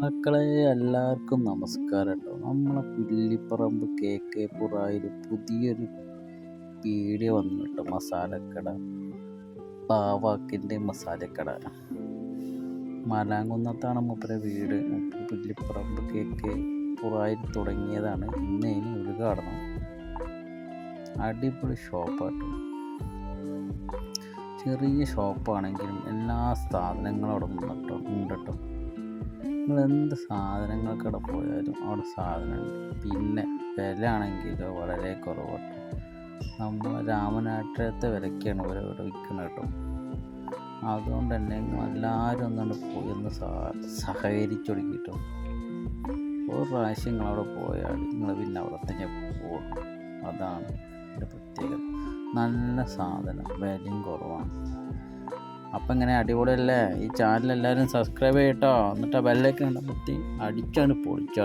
മക്കളെ എല്ലാവർക്കും നമസ്കാരം കേട്ടോ നമ്മളെ പുല്ലിപ്പറമ്പ് കെ കെ പുറായിൽ പുതിയൊരു പീടിയ വന്നു കേട്ടോ മസാലക്കട. പാവാക്കിന്റെ മസാലക്കട. മലാങ്കുന്നത്താണ് മൂപ്പരെ വീട്. പുല്ലിപ്പറമ്പ് കെ കെ പുറായിൽ തുടങ്ങിയതാണ്. ഇന്ന് ഇനി ഉദ്ഘാടനം അടിപൊളി ഷോപ്പാട്ടോ. ചെറിയ ഷോപ്പാണെങ്കിലും എല്ലാ സാധനങ്ങളും അവിടെ ഉണ്ട് കേട്ടോ നിങ്ങൾ എന്ത് സാധനങ്ങൾക്കവിടെ പോയാലും അവിടെ സാധനമുണ്ട്. പിന്നെ വില ആണെങ്കിലോ വളരെ കുറവാണ് നമ്മൾ രാമനാട്ടത്തെ വിലയ്ക്കാണ് ഇവരെ ഇവിടെ വിൽക്കുന്നത് കേട്ടോ. അതുകൊണ്ട് തന്നെ എല്ലാവരും ഒന്നുകൊണ്ട് പോയി ഒന്ന് സഹകരിച്ചു കൊടുക്കിട്ടോ ഒരു പ്രാവശ്യം നിങ്ങളവിടെ പോയാൽ നിങ്ങൾ പിന്നെ അവിടെ തന്നെ പോകും അതാണ് എന്റെ പ്രത്യേകത. നല്ല സാധനം വിലയും കുറവാണ്. അപ്പം ഇങ്ങനെ അടിപൊളിയല്ലേ? ഈ ചാനൽ എല്ലാവരും സബ്സ്ക്രൈബ് ചെയ്യട്ടോ. എന്നിട്ട് ആ ബെല്ലൊക്കെ കണ്ടപ്പത്തി അടിച്ചാണ് പൊളിച്ചോ.